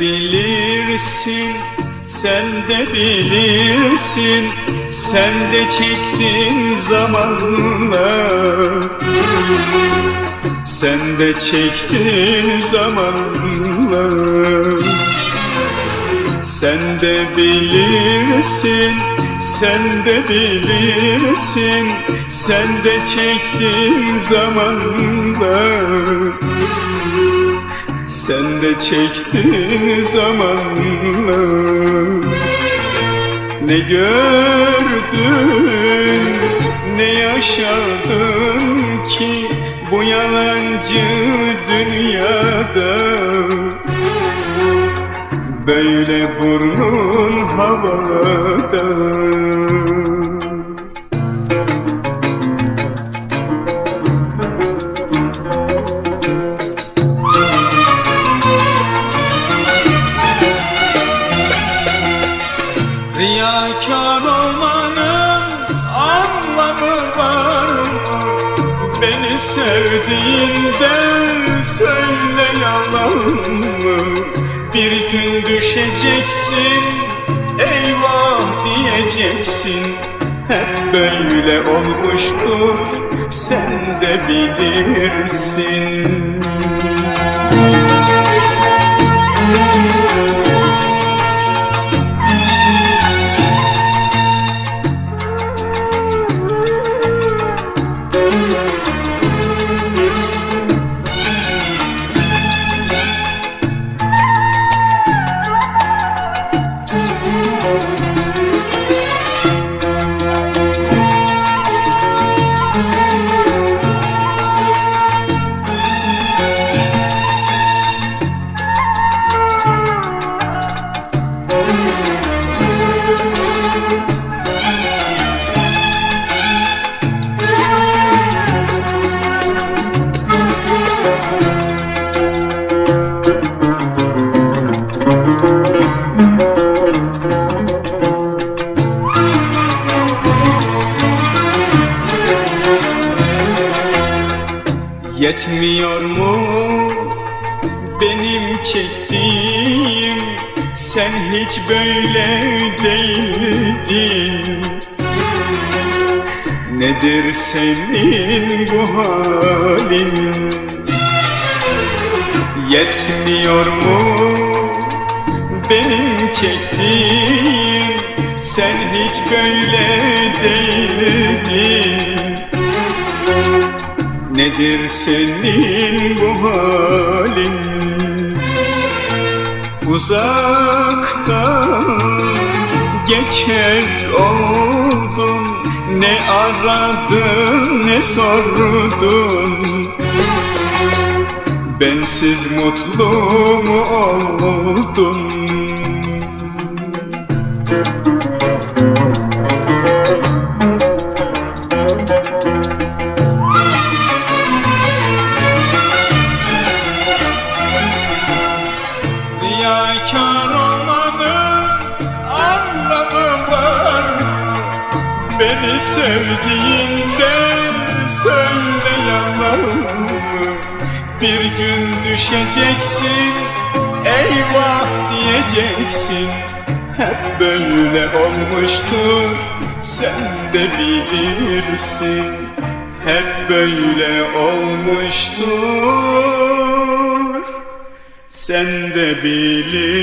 bilirsin Sen de bilirsin. Sen de çektin zamanla Sen de çektin zamanla Sen de bilirsin Sen de bilirsin. Sen de çektin zamanla sen de çektin zamanla Ne gördün ne yaşadın ki Bu yalancı dünyada? Böyle burnun havada Beni sevdiğinde söyle yalan mı? Bir gün düşeceksin, eyvah diyeceksin Hep böyle olmuştur, sen de bilirsin Yetmiyor mu benim çektiğim? Sen hiç böyle değildin. Nedir senin bu halin? Yetmiyor mu benim çektiğim? Sen hiç böyle değildin Nedir senin bu halin? Uzaktan geçer oldum Ne aradın ne sordun? Bensiz mutlu mu oldun Riyakar olmanın anlamı var? Beni sevdiğinde söyle yalan? Bir gün düşeceksin eyvah diyeceksin Hep böyle olmuştur sen de bilirsin Hep böyle olmuştur sen de bilirsin.